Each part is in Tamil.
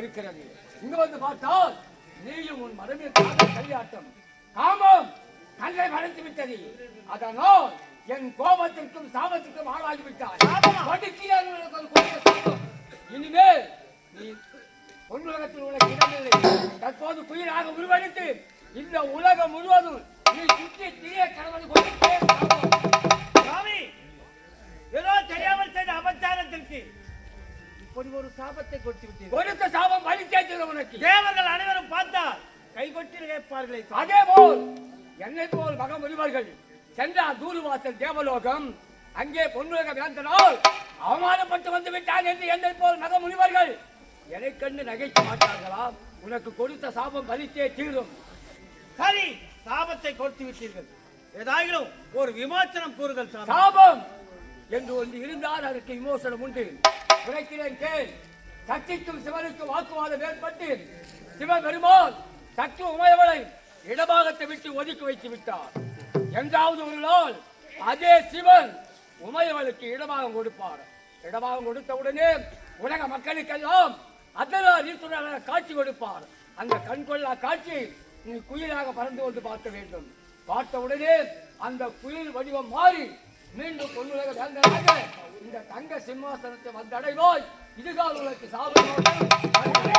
இருக்கிறது. இங்கு வந்து பார்த்தால் நீயும் உன் மரபில் காத களியாட்டம் காமம் கல்லை மறைத்து விட்டது. அதனால் என் கோபத்திற்கும் சாபத்திற்கும் ஆளாகி விட்டாய். படுக்கையாக உனக்கு ஒரு கொடிய சாபம். இனிமேல் நீ பொன்னுலகத்தில் உள்ள இடமில்லை. தற்போது குயிலாக உருவெடுத்து இந்த உலகம் முழுவதும் நீ சுற்றி திரிய கடவுள் கொண்டே ஏதோ தெரியாமல் செய்த அபச்சாரத்திற்கு இப்படி ஒரு சாபத்தை கொடுத்து விட்டீர்கள். கொடுத்த சாபம் வலிச்சேச்சது உனக்கு. தேவர்கள் அனைவரும் பார்த்தால் கை கொட்டி கேட்பார்களே. அதே போல் என்னை போல் மக முனிவர்கள் சென்றார் தூருவாசல் தேவலோகம் அங்கே பொன்னுலக வேந்தனால் அவமானப்பட்டு வந்து விட்டான் என்று என்னை போல் மக முனிவர்கள் என்னை கண்டு நகைக்க மாட்டார்களா? உனக்கு கொடுத்த சாபம் பலித்தே தீரும். சரி சாபத்தை கொடுத்து விட்டீர்கள். ஏதாயிலும் ஒரு விமோச்சனம் சாமி. சாபம் என்று ஒன்று இருந்தால் அதற்கு விமோசனம் உண்டு. உரைக்கிறேன் கேள். சக்திக்கும் சிவனுக்கும் வாக்குவாதம் ஏற்பட்டு சிவபெருமான் சக்தி உமையவளை இடபாகத்தை விட்டு ஒதுக்கி வைத்து விட்டார். எங்காவது ஒரு நாள் அதே சிவன் உமையவளுக்கு இடபாகம் கொடுப்பார். இடபாகம் கொடுத்தவுடனே உலக மக்களுக்கெல்லாம் அதனால் ஈஸ்வரனாக காட்சி கொடுப்பார். அந்த கண்கொள்ளா காட்சி நீ குயிலாக பறந்து கொண்டு பார்க்க வேண்டும். பார்த்தவுடனே அந்த குயில் வடிவம் மாறி மீண்டும் பொன்னுலக வேந்தனாக இந்த தங்க சிம்மாசனத்தை வந்தடைவோய். இதுதான் உனக்கு சாதனை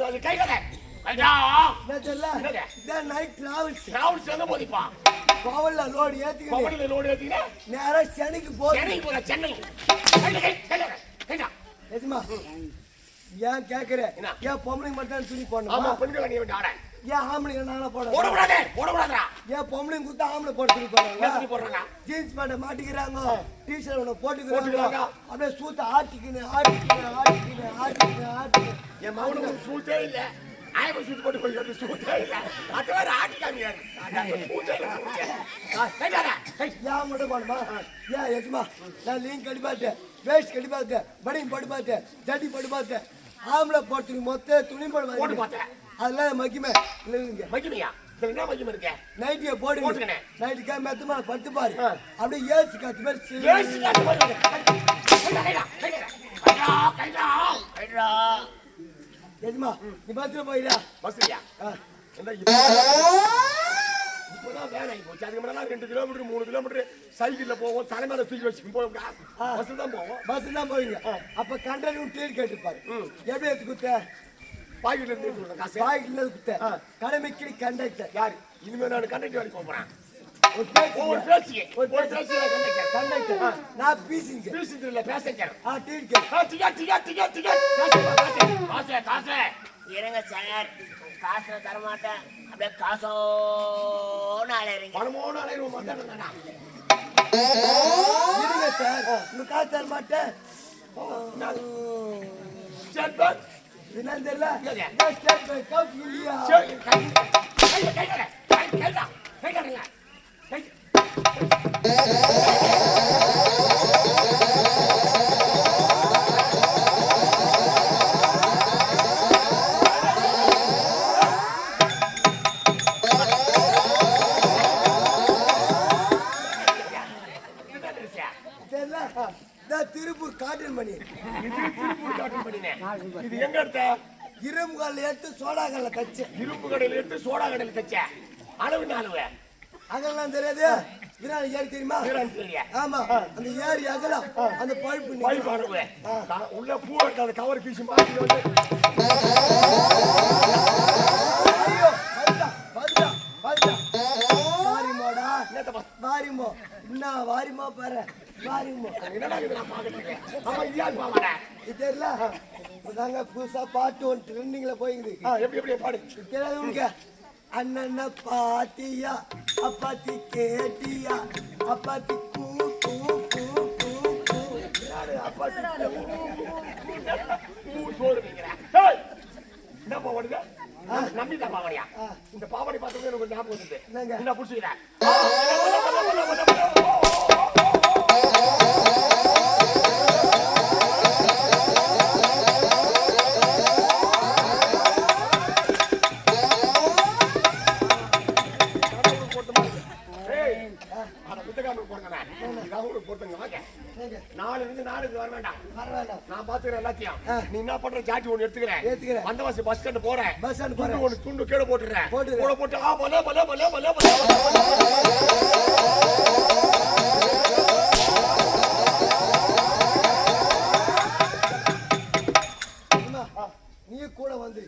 வந்து கை கடை ஐயா? இதான் நைட் டிராவல்ஸ் டிராவல்ஸ் எங்க போதிப்பா கோவல்ல லோடு ஏத்திக்கிட்டு பவனில லோடு ஏத்தினா நேரா சென்னைக்கு போகுது சென்னை போற சென்னை கை கை கை கை கைடா. எஜமா ஏன் கேக்குற? ஏன் பொம்பளைங்க மட்டும் துணி ஆமா போடணும் பெண்களை நீ வந்து ஆட ஏன் ஆம்பளைங்க நானா போடணும் போடக்கூடாது போடக்கூடாதுடா ஏன் பொம்பளைங்க குத்தா ஆம்பளை போட துணி என்ன துணி போடுறாங்க போடுறாங்க ஜீன்ஸ் பேண்ட் மாட்டிக்கிறாங்க டிஷர்ட் ஒன்று போட்டுக்கிறாங்க. அப்படியே சூத்த ஆட்டிக்கின்னு ஆட்டிக்கின்னு ஆட்டிக்கின்னு ஆட்டிக்கின்னு ஆட்டிக்கின்னு என் மகனுக்கு சூட்டே இல்ல. ஆயப்ப போட்டு போய் சூட்டே இல்ல. அது வேற ஆட்டிக்காமியா சூட்டே இல்ல சூட்டே. ஆ, கைடாடா கை ஏன் மட்டும் போடுமா ஏன் எஜமா? நான் லீன் கட்டி பார்த்தேன். வேஸ்ட் கட்டி பார்த்தேன். போட்டு பார்த்தேன். ஜட்டி போட்டு பார்த்தேன். ஆம்பளை போட்டு மொத்த துணி போட போட்டு பார்த்தேன். அதெல்லாம் மகிமை இல்லைங்க. மகிமையா என்ன மகிமை இருக்க? நைட்டியை போடுங்க போட்டுக்கினேன். நைட்டுக்கா மெத்தமா பத்து பாரு. ஆ. அப்படியே ஏசு காத்து மாதிரி ஏசு காத்து மாதிரி. எஜமா நீ பஸ்ல போயிடா. பஸ்லயா? ஆ. என்ன இப்போ- இப்போதான் வேலை ஆகி போச்சு. அதுக்கு முன்னாடி ரெண்டு கிலோமீட்டர் மூணு கிலோமீட்டர் சைக்கிள்ல போவோம். தலைமையில தூக்கி வச்சு போவோம். பஸ்ல தான் போவோம். பஸ் தான் போவீங்க. அப்ப கண்டக்டர் டீல் கேட்டுப்பாரு எப்படி எடுத்து குத்த பாக்கெட்ல இருந்து காசு. பாக்கெட்ல குத்த. கடமைக்கு கண்டக்டர் யாரு? இனிமே நான் கண்டக்டர் வேலைக்கு போறேன். ஒரு பேச்சு பேச்சு ஒரு பேச்சு கண்டக்டர் கண்டக்டர் நான் பீசிங்க பேசிட்டு இல்ல பேசஞ்சர் ஆ டீல் கேட்டு ஆ டிக்கெட் டிக்கெட் டிக்கெட் டிக்கெட் காசு காசு காசு. இருங்க சார். காசு தர மாட்டேன் அப்படியே காசோன்னு அலையறீங்க. பணமோன அலையிறோம் மாட்டானா இருங்க சார். உங்க காசு தர மாட்டேன் ஸ்டேட் பேங்க் என்னன்னு தெரியல கை கை கை கை இரும்பு காலில் எடுத்து சோடா காலில் தச்சேன் இரும்பு கடையில எடுத்து சோடா கடையில தச்ச. அளவு நாளுவே. அதெல்லாம் தெரியாது. விரால் ஏறி தெரியுமா? ஆமா. அந்த ஏரி அகலம் அந்த பழுப்பு நீ- பைப் அனுப்புவே உள்ள பூ இருக்காது கவர் வருதா வருதா வாரிமோடா. வாரிமோ. என்ன வாரிமோ பாரு. வாரிமோ. என்னடா இது நான் பாக்கிறேன் ஆமா இது தெரியல? இதாங்க புதுசா பாட்டு ஒன்று ட்ரெண்டிங்ல போயிங்குது எப்படி எப்படி பாடு. தெரியாது உனக்கு? அண்ணன பாத்தியா அப்பாத்தி கேட்டியா அப்பாத்தி கூ கூ கூ கூ கூ. யாரு? அப்பா பூ சோறு வைக்கிறேன் ஏய், என்ன பாவாடுங்க நம்பி தான் பாவாடியா இந்த பாவாடை பார்த்தது எனக்கு ஞாபகம் என்னங்க? என்ன புடிச்சுக்கிறேன் நீ என்ன பண்ற ஜாட்டி ஒண்ணு எடுத்துக்கிறேன் எடுத்துக்கிறேன். வந்தவாசி பஸ் ஸ்டாண்ட் போறேன் பஸ் ஸ்டாண்ட் போறேன். ஒண்ணு துண்டு கீழே போட்டுறேன் போட்டுறேன். கூட போட்டு ஆ பலே பலே பலே பலே பலே நீ கூட வந்து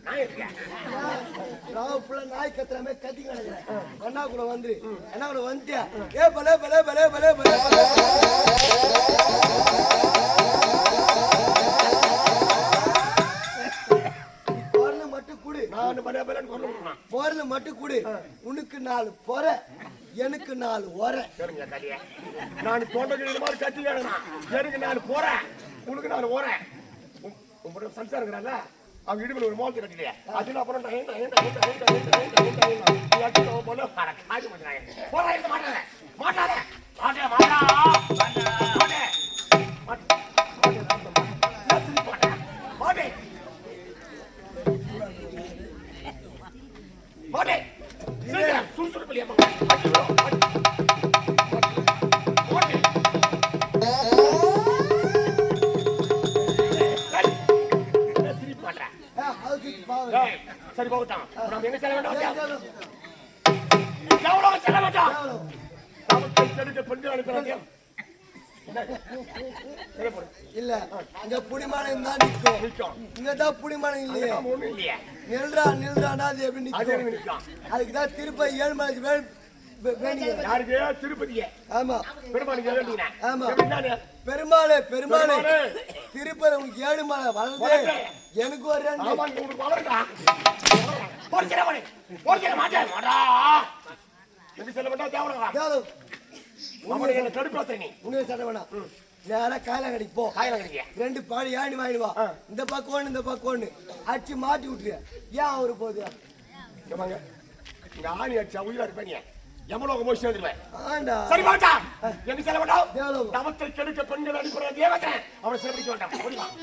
நான் புள்ள நாய் கத்துறாமே கத்தி கிடக்குறேன் அண்ணா கூட வந்து அண்ணா கூட வந்துட்டியா ஏ பலே பலே பலே பலே பலே பலே மட்டும் கொடு உனக்கு நாலு பொற எனக்கு நாலு ஒர நான் தோட்டக்கிற மாதிரி கத்தி வேணும் எனக்கு நாலு பொற உனக்கு நாலு ஒர உங்களோட சம்சாரம் இருக்கிறாங்க அவங்க இடுப்பில் ஒரு மோகத்தை கட்டிலையே அதுல அப்புறம் மாட்டாத மாட்டாத மாட்டாத மாட்டாத பெண்கள் அனுப்புறாங்க இல்ல இங்க புடிமானம் தான் நிக்கும். நிக்கும். இங்க தான் புடிமானம் இல்லையே. நில்றா நில்றானா அது எப்படி நிக்கும்? அதுக்கு தான் திருப்பதி ஏழுமலைக்கு யாருக்கு? திருப்பதியே ஆமா. பெருமாளுக்கு ஆமா. பெருமாளே பெருமாளே. திருப்பதி உனக்கு ஏழுமலை வளர்ந்து வளர்ந்து. எனக்கு ஒரு ரெண்டு. மாட்டேன் நம்மளுக்கு என்ன கடுப்பாசை நீ. உன்னைய சட்டை வேணாம். நேரா காயலாம் கடைக்கு போ. காயில கிடைக்க ரெண்டு பாடி ஏணி வாங்கிட்டு வா. இந்த பக்கம் ஒண்ணு இந்த பக்கம் ஒண்ணு. அடிச்சு மாட்டி விட்டுரு. ஏன் அவரு போகுது? வாங்க இங்க ஆணி அடிச்சா உயிரா இருப்பேன் நீ எவ்வளவு போய் சேர்ந்துருவேன் ஆண்டா. சரி மாட்டான் எங்க செல்ல வேண்டாம். தேவலு. நமத்தை கெடுக்க பெண்கள் அடிப்பற தேவத்தை அவனை சிறப்பிக்க வேண்டாம்.